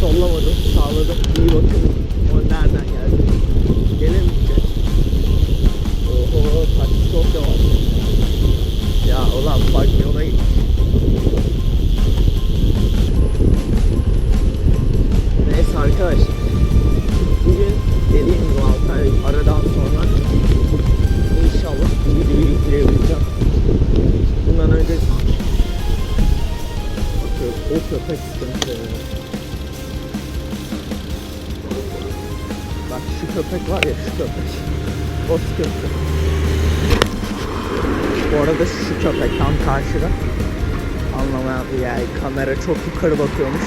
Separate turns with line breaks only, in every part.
sollamadım, sağladım. İyi bakın. O nereden geldi? Köpek. O sıkıntı. Bu arada şu köpek tam karşıda. Anlamayan yani kamera çok yukarı bakıyormuş.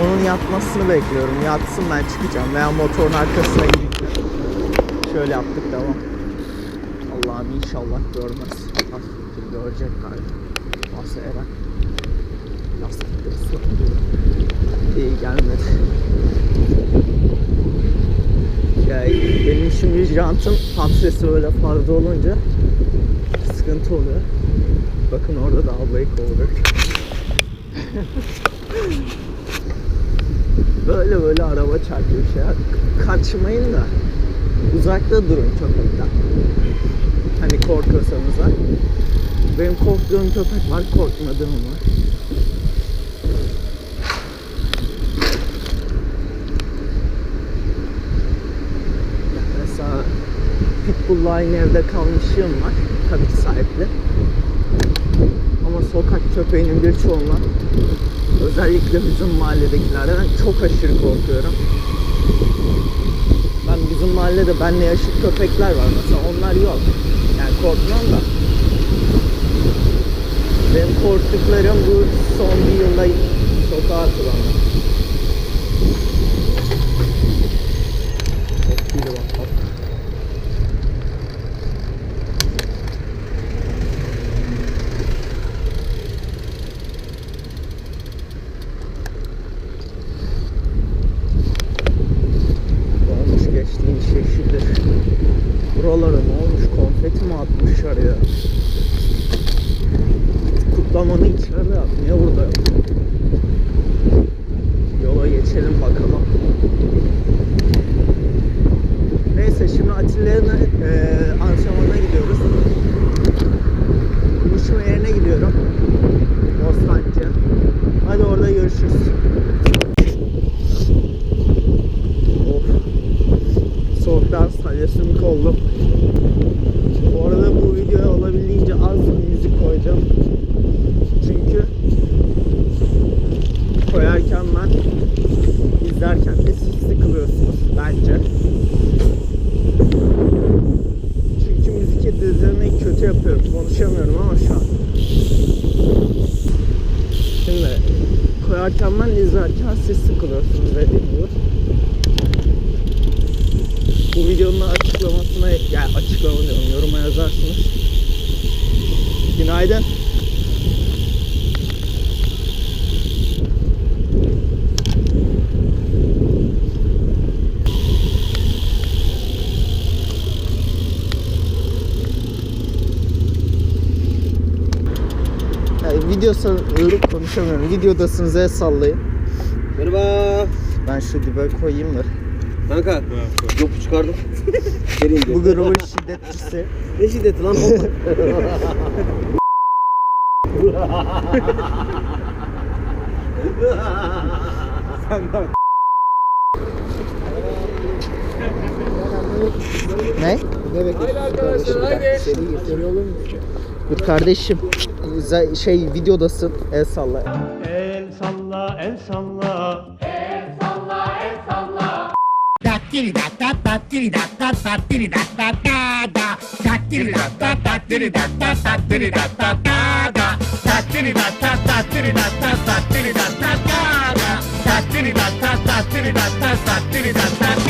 Onun yatmasını bekliyorum. Yatsın ben çıkacağım veya motorun arkasına gidip şöyle yaptık devam. Allah'ım inşallah görmez. Nasıl görecek galiba. Nasıl Eren? Lastikleri ıslatıyor. İyi gelmedi. Ya benim şimdi jantın tam sesi böyle fazla olunca sıkıntı oluyor. Bakın orada da ablayı kovuyor. böyle böyle araba çarpıyor şey. Kaçmayın da uzakta durun köpekten. Hani korkuyorsanız da. Benim korktuğum köpek var, korkmadığım var. Mesela Pitbull'la aynı evde kalmışlığım var. Tabii ki sahipli. Ama sokak köpeğinin birçoğuna özellikle bizim mahalledekilerden çok aşırı korkuyorum. Ben bizim mahallede benle yaşıt köpekler var mesela onlar yok. Yani korkmam da. Benim korktuklarım bu son bir yılda sokağa atılanlar. Ya? Kutlamanı içeride yap. Niye burada yok? Yola geçelim bakalım. Neyse şimdi Atilla'nın eee antrenmanına gidiyoruz. Buluşma yerine gidiyorum. Bostancı. Hadi orada görüşürüz. Of. Soğuktan salyasını koldum. Bu arada bu videoya olabildiğince az müzik koyacağım. Çünkü ben izlerken de siz sıkılıyorsunuz bence. Çünkü müzik editlerini kötü yapıyorum. Konuşamıyorum ama şu an. Şimdi koyarken ben izlerken siz sıkılıyorsunuz dediğim gibi. Bu videonun açıklamasına yani açıklama diyorum yoruma yazarsınız. Günaydın. Yani video sanıyorum konuşamıyorum. Videodasınız el sallayın.
Merhaba.
Ben şu dibe koyayım da.
Kanka. Yok çıkardım. Geri indi.
Bu grubun şiddetlisi.
Ne şiddeti lan? Hoppa.
Ne?
Ne bekliyorsun? Haydi
Seni getiriyor Dur kardeşim. Şey videodasın. El salla.
El salla, el salla.
Dattiri da da dattiri da da dattiri da da da da dattiri da da dattiri da da dattiri da da da da dattiri da da dattiri da da dattiri da da da da dattiri da da dattiri da da dattiri da da da da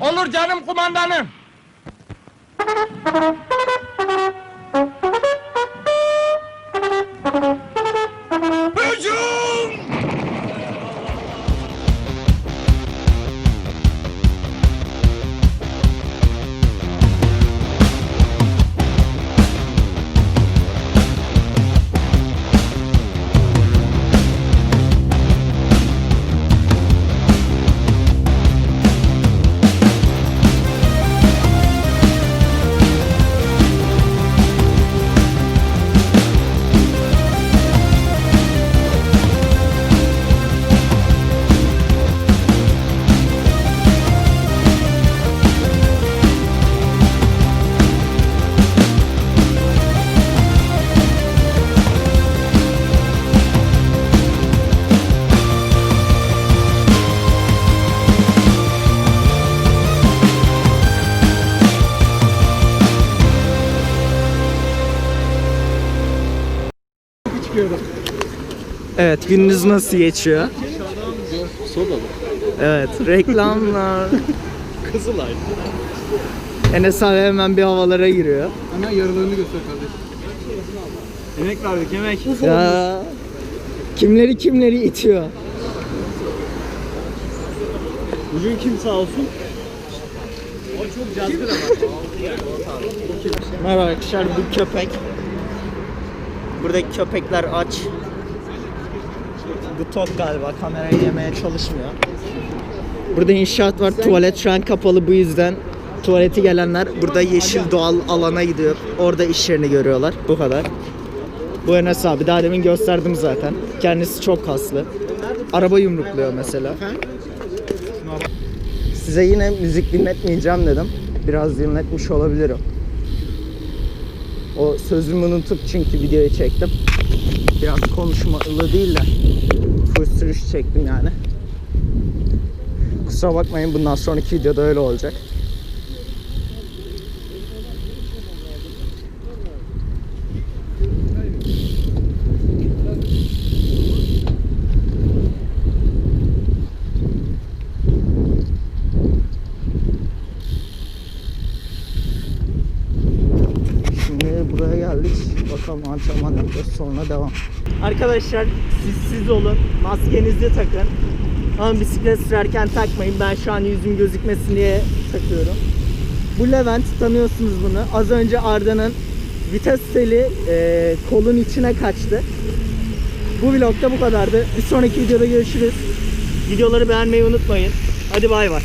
Olur canım kumandanım.
Evet gününüz nasıl geçiyor?
Soda?
Evet reklamlar.
Kızılay.
Enes abi hemen bir havalara giriyor.
Hemen yaralarını göster kardeşim. Yemek verdik yemek.
Ya kimleri kimleri itiyor.
Bugün kim sağ olsun?
Merhaba arkadaşlar bu köpek. Buradaki köpekler aç. Bu tok galiba kamerayı yemeye çalışmıyor. Burada inşaat var tuvalet şu an kapalı bu yüzden tuvaleti gelenler burada yeşil doğal alana gidiyor. Orada iş yerini görüyorlar. Bu kadar. Bu Enes abi daha demin gösterdim zaten. Kendisi çok kaslı. Araba yumrukluyor mesela. Size yine müzik dinletmeyeceğim dedim. Biraz dinletmiş olabilirim. O sözümü unutup çünkü videoyu çektim. Biraz konuşmalı değil de full sürüş çektim yani. Kusura bakmayın bundan sonraki videoda öyle olacak. Bakalım antrenman yapacağız. Sonra devam. Arkadaşlar siz siz olun. Maskenizi takın. Ama bisiklet sürerken takmayın. Ben şu an yüzüm gözükmesin diye takıyorum. Bu Levent tanıyorsunuz bunu. Az önce Arda'nın vites teli e, kolun içine kaçtı. Bu vlogda bu kadardı. Bir sonraki videoda görüşürüz. Videoları beğenmeyi unutmayın. Hadi bay bay.